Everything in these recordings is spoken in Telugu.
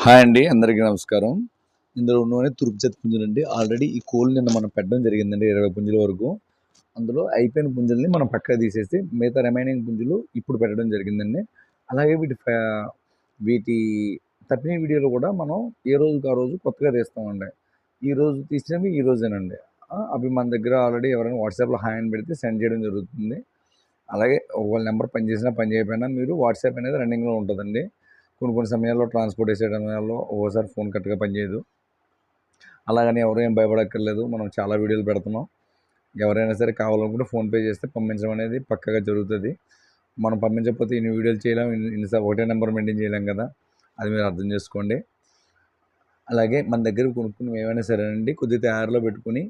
హాయ్ అండి అందరికీ నమస్కారం. ఇందులో ఉన్నవన్నీ తూర్పు చేతి పుంజులండి ఆల్రెడీ ఈ కోళ్ళు నిన్న మనం పెట్టడం జరిగిందండి ఇరవై పుంజుల వరకు. అందులో అయిపోయిన పుంజుల్ని మనం పక్కన తీసేసి మిగతా రిమైనింగ్ పుంజులు ఇప్పుడు పెట్టడం జరిగిందండి. అలాగే వీటి ఫ- వీటి తప్పిన వీడియోలు కూడా మనం ఏ రోజుకి ఆ రోజు కొత్తగా తీస్తామండి. ఈ రోజు తీసినవి ఈ రోజేనండి. అవి మన దగ్గర ఆల్రెడీ ఎవరైనా వాట్సాప్లో హాయ్ అని పెడితే సెండ్ చేయడం జరుగుతుంది. అలాగే ఒకవేళ నెంబర్ పనిచేసినా పని చేయకపోయినా మీరు వాట్సాప్ అనేది రన్నింగ్లో ఉంటుందండి. కొన్ని కొన్ని సమయాల్లో ట్రాన్స్పోర్ట్ వేసే సమయాల్లో ఒక్కోసారి ఫోన్ కరెక్ట్గా పనిచేయదు. అలాగని ఎవరు ఏం భయపడక్కర్లేదు. మనం చాలా వీడియోలు పెడుతున్నాం. ఎవరైనా సరే కావాలనుకుంటే ఫోన్పే చేస్తే పంపించడం అనేది పక్కగా జరుగుతుంది. మనం పంపించకపోతే ఇన్ని వీడియోలు చేయలేం. ఇన్ని ఇన్నిసార్లు ఒకటే నెంబర్ మెయింటైన్ చేయలేం కదా. అది మీరు అర్థం చేసుకోండి. అలాగే మన దగ్గర కొనుక్కుని ఏమైనా సరేనండి కొద్దిగా తయారులో పెట్టుకుని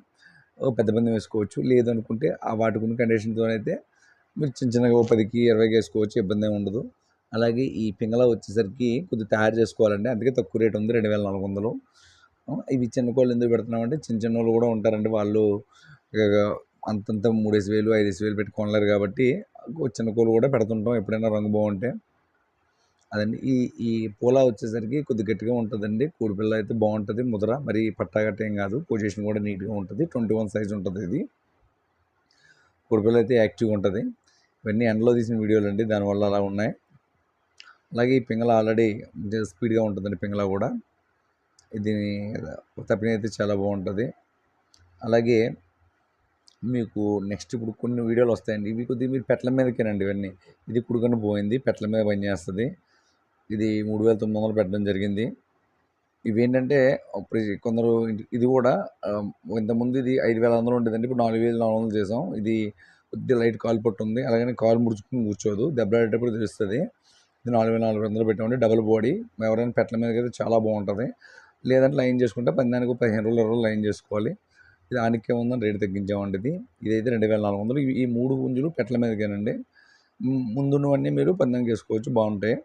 పెద్ద పందెం వేసుకోవచ్చు. లేదనుకుంటే ఆ వాటికున్న ఉన్న కండిషన్తోనైతే మీరు చిన్న చిన్నగా ఓ పదికి ఇరవైకి వేసుకోవచ్చు. ఇబ్బంది ఉండదు. అలాగే ఈ పింగళ వచ్చేసరికి కొద్దిగా తయారు చేసుకోవాలండి. అందుకే తక్కువ రేట్ ఉంది రెండు వేల నాలుగు వందలు. ఇవి చిన్న కోళ్ళు ఎందుకు పెడుతున్నామంటే చిన్న చిన్న వాళ్ళు కూడా ఉంటారండి. వాళ్ళు అంతంత మూడేసి వేలు ఐదేసి వేలు పెట్టి కొనలేరు కాబట్టి చిన్న కోళ్ళు కూడా పెడుతుంటాం. ఎప్పుడైనా రంగు బాగుంటే. అదండి. ఈ ఈ పూల వచ్చేసరికి కొద్ది గట్టిగా ఉంటుందండి. కోడిపిల్ల అయితే బాగుంటుంది ముద్ర. మరి పట్టా గట్ట ఏం కాదు. పొజిషన్ కూడా నీట్గా ఉంటుంది. ట్వంటీ వన్ సైజ్ ఉంటుంది ఇది. కోడిపిల్ల అయితే యాక్టివ్గా ఉంటుంది. ఇవన్నీ ఎండలో తీసిన వీడియోలు అండి దానివల్ల అలా ఉన్నాయి. అలాగే ఈ పింగళ ఆల్రెడీ స్పీడ్గా ఉంటుందండి పింగళ కూడా. దీని తప్పిన అయితే చాలా బాగుంటుంది. అలాగే మీకు నెక్స్ట్ ఇప్పుడు కొన్ని వీడియోలు వస్తాయండి. ఇవి కొద్దిగా మీరు పెట్ల మీదకేనండి ఇవన్నీ. ఇది కుడుకని పోయింది పెట్ల మీద పనిచేస్తుంది ఇది మూడు వేల తొమ్మిది వందలు పెట్టడం జరిగింది. ఇవేంటంటే అప్పుడు కొందరు ఇది కూడా ఇంతకుముందు ఇది ఐదు వేల వందలు ఉండేదండి. ఇప్పుడు నాలుగు వేల నాలుగు వందలు చేసాం. ఇది కొద్దిగా లైట్ కాలు పట్టు ఉంది అలాగని కాలు ముడుచుకుని కూర్చోదు. దెబ్బలాడేటప్పుడు తెలుస్తుంది. ఇది నాలుగు వేల నాలుగు వందలు పెట్టామండి. Double body. ఎవరైనా పెట్టల మీదకి అయితే చాలా బాగుంటుంది. లేదంటే లైన్ చేసుకుంటే పదిహేను పదిహేను రోజులు ఇరవై రోజులు లైన్ చేసుకోవాలి. ఇది ఆనికే ఉందని రేటు తగ్గించామండి ఇది. ఇదైతే రెండు వేల నాలుగు వందలు. ఈ మూడు పుంజులు పెట్టల మీదకేనండి. ముందున్నవన్నీ మీరు పందెం చేసుకోవచ్చు. బాగుంటాయి.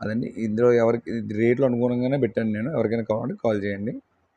అదండి. ఇందులో ఎవరికి రేట్లు అనుగుణంగానే పెట్టాను నేను. ఎవరికైనా కావాలంటే కాల్ చేయండి.